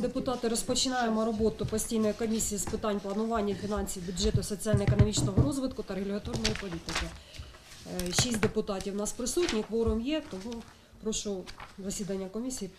депутати, розпочинаємо роботу постійної комісії з питань планування фінансів, бюджету, соціально-економічного розвитку та регуляторної політики. Е, Шість депутатів у нас присутні, кворум є, тому прошу засідання комісії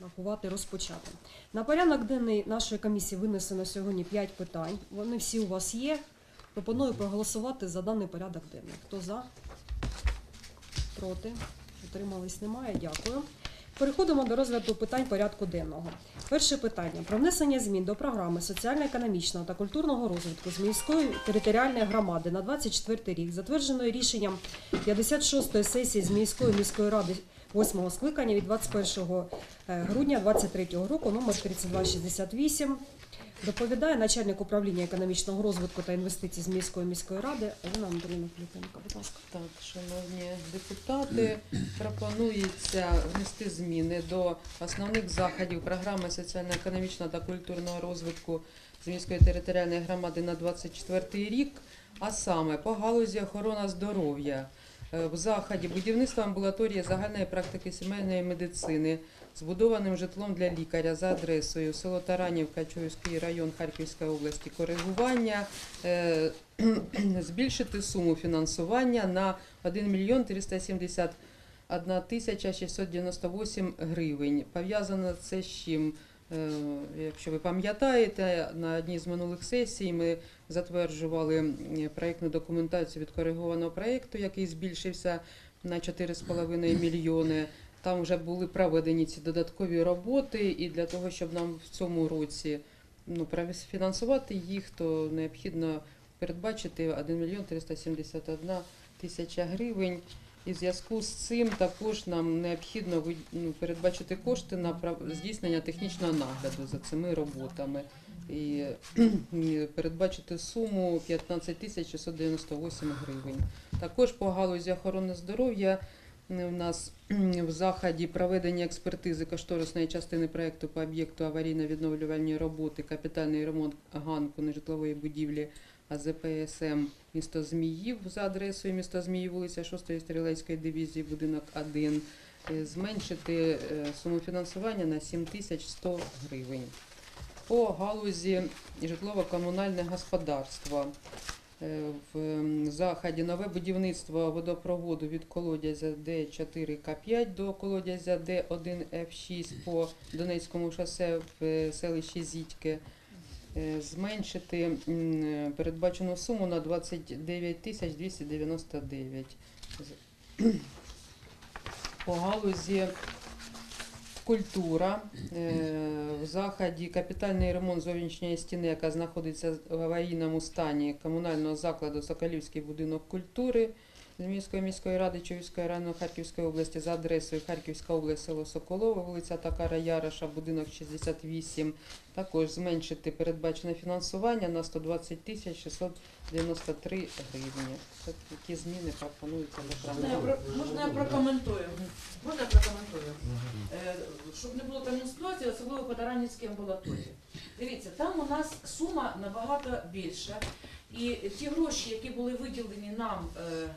рахувати розпочати. На порядок денний нашої комісії винесено сьогодні 5 питань. Вони всі у вас є. Пропоную проголосувати за даний порядок денний. Хто за? Проти? Утримались немає. Дякую. Переходимо до розгляду питань порядку денного. Перше питання про внесення змін до програми соціально-економічного та культурного розвитку з міської територіальної громади на 24 рік, затвердженої рішенням 56-ї сесії з міської міської ради 8 скликання від 21 е, грудня 2023 року, номер 3268. Доповідає начальник управління економічного розвитку та інвестицій з міської міської ради Олена Анатолійовна Філіпенко. Будь ласка. Так, шановні депутати, пропонується внести зміни до основних заходів програми соціально-економічного та культурного розвитку з міської територіальної громади на 24 рік, а саме по галузі охорона здоров'я. Е, В заході будівництво амбулаторії загальної практики сімейної медицини збудованим житлом для лікаря за адресою село Таранівка, Чуївський район Харківської області, коригування е, збільшити суму фінансування на 1 мільйон 371 тисяча 698 гривень. Пов'язано це з чим? Е, Якщо ви пам'ятаєте, на одній з минулих сесій ми затверджували проєктну документацію відкоригованого проєкту, який збільшився на 4,5 мільйони. Там вже були проведені ці додаткові роботи, і для того, щоб нам в цьому році ну, фінансувати їх, то необхідно передбачити 1 мільйон 371 тисяча гривень. І в зв'язку з цим також нам необхідно ну, передбачити кошти на здійснення технічного нагляду за цими роботами. І, передбачити суму 15 тисяч 698 гривень. Також по галузі охорони здоров'я у нас в заході проведення експертизи кошторисної частини проекту по об'єкту аварійно-відновлювальної роботи, капітальний ремонт ганку нежитлової будівлі АЗПСМ місто Зміїв за адресою міста Зміїв, вулиця 6-ї стрілецької дивізії, будинок 1, е, зменшити е, суму фінансування на 7100 гривень. По галузі житлово-комунальне господарство. Е, В заході нове будівництво водопроводу від колодязя Д4К5 до колодязя Д1Ф6 по Донецькому шосе в е, селищі Зітьке. Зменшити передбачену суму на 29 тисяч 299. По галузі культура. Е, В заході капітальний ремонт зовнішньої стіни, яка знаходиться в аварійному стані комунального закладу Соколівський будинок культури Зміївської міської ради Чуївської району Харківської області за адресою Харківська область, село Соколове, вулиця Такара Яроша, будинок 68. Також зменшити передбачене фінансування на 120 тисяч 693 гривні. Це такі зміни пропонуються до Можна я, програми. про- можна я прокоментую? Можна я прокоментую? Е, щоб не було там ситуації, особливо по Таранівській амбулаторії. Дивіться, там у нас сума набагато більша. І ті гроші, які були виділені нам, е,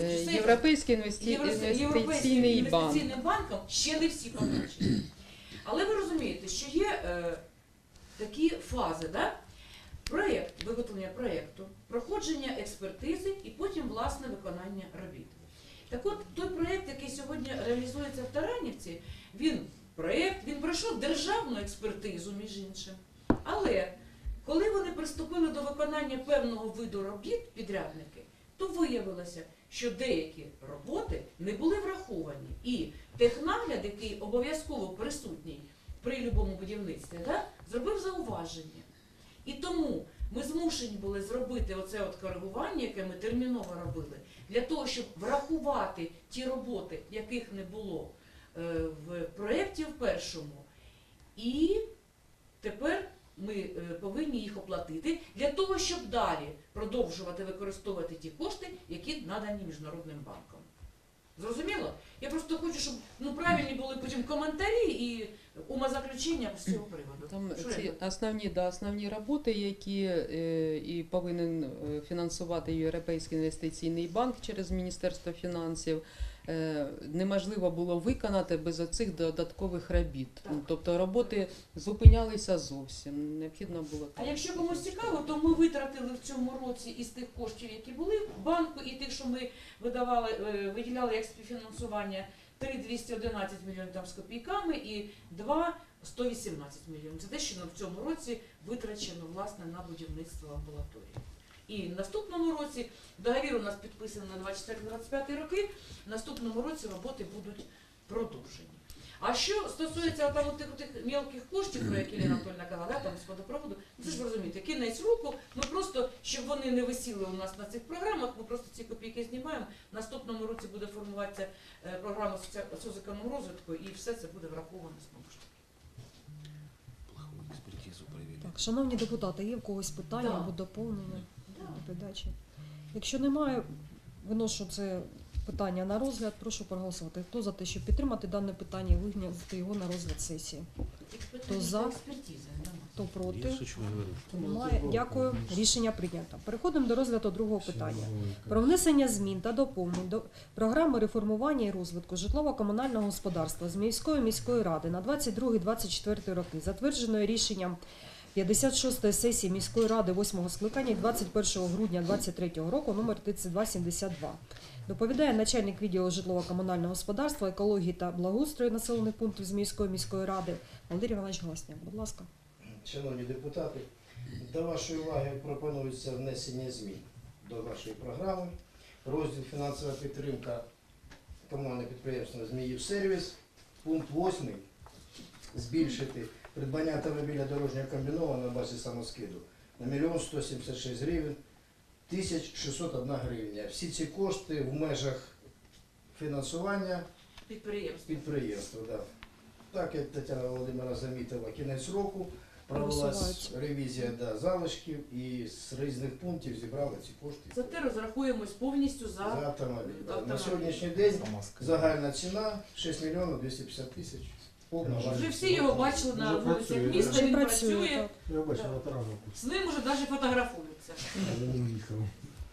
Е, чи Європейський інвесті- Європейським інвестиційний банк. інвестиційним банком ще не всі потрачені. Але ви розумієте, що є е, такі фази, да? проєкт, виготовлення проєкту, проходження експертизи і потім власне виконання робіт. Так от той проєкт, який сьогодні реалізується в Таранівці, він проєкт, він пройшов державну експертизу, між іншим. Але коли вони приступили до виконання певного виду робіт, підрядники, то виявилося, що деякі роботи не були враховані. І технагляд, який обов'язково присутній при будь-якому будівництві, да, зробив зауваження. І тому ми змушені були зробити оце от коригування, яке ми терміново робили, для того, щоб врахувати ті роботи, яких не було е, в проєкті в першому. І тепер ми е, повинні їх оплатити для того, щоб далі продовжувати використовувати ті кошти, які надані Міжнародним банком. Зрозуміло? Я просто хочу, щоб ну, правильні були потім коментарі і умозаключення з цього приводу. Там Що ці основні, да, основні роботи, які е, і повинен е, фінансувати Європейський інвестиційний банк через Міністерство фінансів, неможливо було виконати без оцих додаткових робіт. Так. Тобто роботи зупинялися зовсім. Необхідно було А якщо комусь цікаво, то ми витратили в цьому році із тих коштів, які були в банку, і тих, що ми видавали, е, виділяли як співфінансування 3,211 мільйонів там з копійками і 2,118 мільйонів. Це те, що в цьому році витрачено власне на будівництво амбулаторії. І в наступному році договір у нас підписаний на 24-25 роки. В наступному році роботи будуть продовжені. А що стосується там тих, тих мілких коштів, про які Ліна Анатольовна казала, там з водопроводу, це ж ви розумієте, кінець року, ми просто, щоб вони не висіли у нас на цих програмах, ми просто ці копійки знімаємо. В наступному році буде формуватися е, програма соціального розвитку, і все це буде враховано знову ж таки. Шановні депутати, є в когось питання Да. або доповнення до передачі? Якщо немає, виношу це питання на розгляд. Прошу проголосувати. Хто за те, щоб підтримати дане питання і вигняти його на розгляд сесії? Експертиза, за? Хто проти? Немає. Дякую. Рішення прийнято. Переходимо до розгляду другого питання. Про внесення змін та доповнень до програми реформування і розвитку житлово-комунального господарства з міської міської ради на 22-24 роки, затвердженої рішенням 56-ї сесії міської ради 8-го скликання 21 грудня 2023 року номер 3272. Доповідає начальник відділу житлово-комунального господарства, екології та благоустрою населених пунктів з міської міської ради Валерій Іванович Гласняк. Будь ласка. Шановні депутати, до вашої уваги пропонується внесення змін до вашої програми. Розділ фінансова підтримка комунального підприємства Зміїв сервіс. Пункт 8. Збільшити придбання автомобіля дорожнього комбінованого на базі самоскиду на 1 176 гривень 1601 гривня. Всі ці кошти в межах фінансування Підприємство. підприємства. Да. Так, як Тетяна Володимира замітила, кінець року провелась ревізія да, залишків і з різних пунктів зібрали ці кошти Зате розрахуємось повністю за за автомобіль. Да. На сьогоднішній день загальна ціна 6 мільйонів 250 тисяч. Вже всі його бачили на Вже вулицях працює, міста. Він працює, працює. Я Так. ветеранів. З ним уже навіть фотографуються. Я не їхав.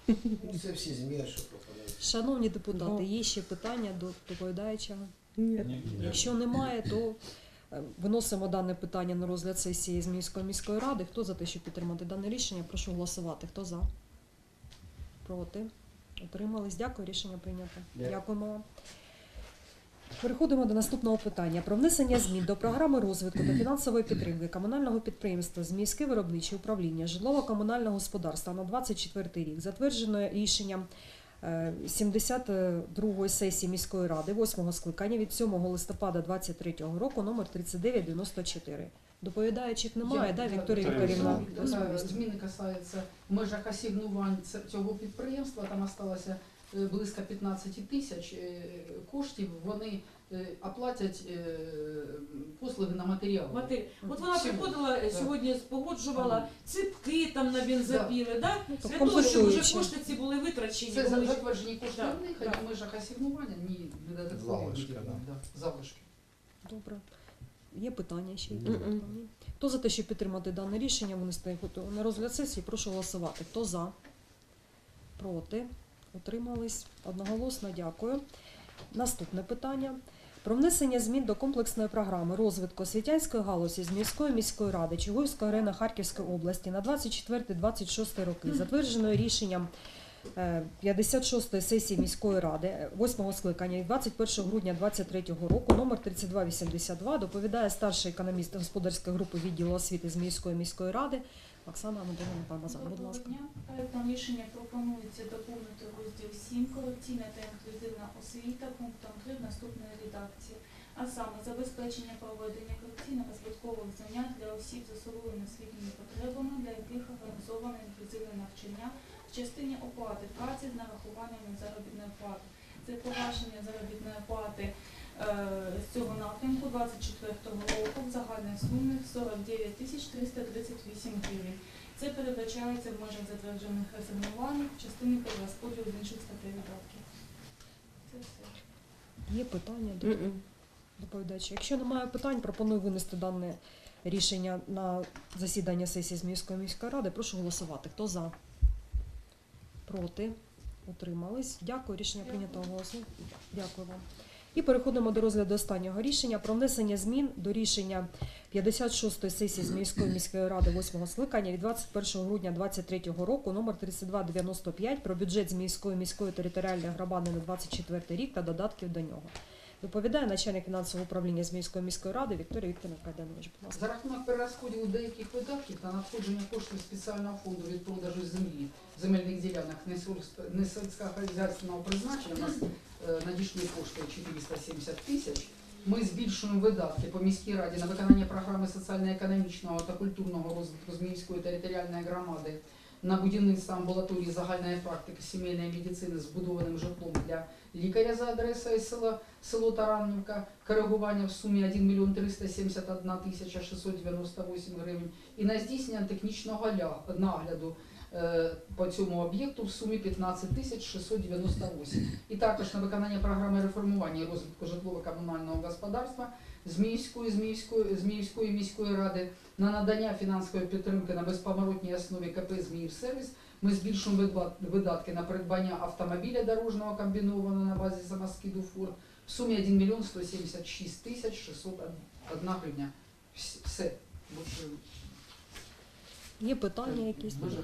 Ну, Це всі зміни, що пропонують. Шановні депутати, Ну. є ще питання до доповідаючого? Ні. Якщо немає, то е, виносимо дане питання на розгляд сесії з міської міської ради. Хто за те, щоб підтримати дане рішення? Прошу голосувати. Хто за? Проти? Утримались. Дякую. Рішення прийнято. Дякую. Дякуємо вам. Переходимо до наступного питання про внесення змін до програми розвитку та фінансової підтримки комунального підприємства Зміське виробниче управління житлово-комунального господарства на 24 рік, затвердженої рішенням е, 72-ї сесії міської ради 8-го скликання від 7 листопада 23 року номер 3994. Доповідаючих немає, да, Вікторія Вікторівна? Зміни касаються в межах асігнувань цього підприємства. Там е, близько 15 тисяч е, коштів. Вони е, оплатять е, послуги на матеріали. Мати- От вона Всього. приходила е, Да. сьогодні, погоджувала ципки там на бензопіли, да. Ну, то для того, щоб вже кошти ці були витрачені. Це були- затверджені кошти Да, в них, а да. в межах асігнування ні додаткові Залишки, виділення, да, залишки. Добре. Є питання ще? Ні. Хто за те, щоб підтримати дане рішення, винести його на розгляд сесії, прошу голосувати. Хто за? Проти? Утримались? Одноголосно дякую. Наступне питання. Про внесення змін до комплексної програми розвитку освітянської галузі з міської міської ради Чугуївського району Харківської області на 24-26 роки, затвердженою рішенням е, 56-ї сесії міської ради е, 8-го скликання від 21 грудня 2023 року номер 3282 доповідає старший економіст господарської групи відділу освіти з міської міської ради Оксана Анатолійовна Пармазан. Будь ласка. Проектом рішення пропонується доповнити розділ 7 колекційна та інклюзивна освіта пунктом 3 в наступної редакції, а саме забезпечення проведення колекційно-розвиткових занять для осіб з особливими освітніми потребами, для яких організоване інклюзивне навчання в частині оплати праці з нарахуванням заробітної плати. Це погашення заробітної плати з цього напрямку 24 року в загальній сумі 49 тисяч 338 гривень. Це передбачається в межах затверджених асигнувань в частині перерозподілу з інших статей видатків. Це все. Є питання? до- Мгм. доповідачі. Якщо немає питань, пропоную винести дане рішення на засідання сесії з міської міської ради. Прошу голосувати. Хто за? Проти? Утримались. Дякую. Рішення прийнято голосно. Дякую вам. І переходимо до розгляду останнього рішення про внесення змін до рішення 56-ї сесії з міської міської ради 8 скликання від 21 грудня 2023 року номер 3295 про бюджет з міської міської територіальної громади на 24 рік та додатків до нього. Доповідає начальник фінансового управління з міської ради Вікторія Вікторівна Кайданович. За рахунок перерозподілу деяких видатків та надходження коштів спеціального фонду від продажу землі, земельних ділянок несельсько- несільськогосподарського призначення, у нас е, надійшли кошти 470 тисяч. Ми збільшуємо видатки по міській раді на виконання програми соціально-економічного та культурного розвитку з міської територіальної громади на будівництво амбулаторії загальної практики сімейної медицини збудованим житлом для лікаря за адресою села село Таранівка, коригування в сумі 1 мільйон 371 тисяча 698 гривень і на здійснення технічного нагляду е, по цьому об'єкту в сумі 15 тисяч 698. І також на виконання програми реформування і розвитку житлово-комунального господарства Зміївської, Зміївської, Зміївської міської ради на надання фінансової підтримки на безповоротній основі КП «Зміївсервіс» ми збільшуємо видатки на придбання автомобіля дорожнього комбінованого на базі самоскиду фур в сумі 1 мільйон 176 тисяч 601 гривня. Вс- Все. Є питання якісь? Дуже.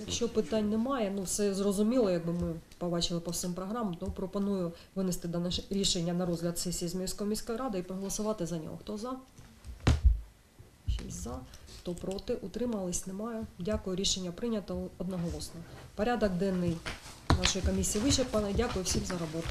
Якщо питань немає, ну все зрозуміло, якби ми побачили по всім програмам, то пропоную винести дане рішення на розгляд сесії з міської міської ради і проголосувати за нього. Хто за? Шість за. Хто проти? Утримались? Немає. Дякую. Рішення прийнято одноголосно. Порядок денний нашої комісії вичерпаний. Дякую всім за роботу.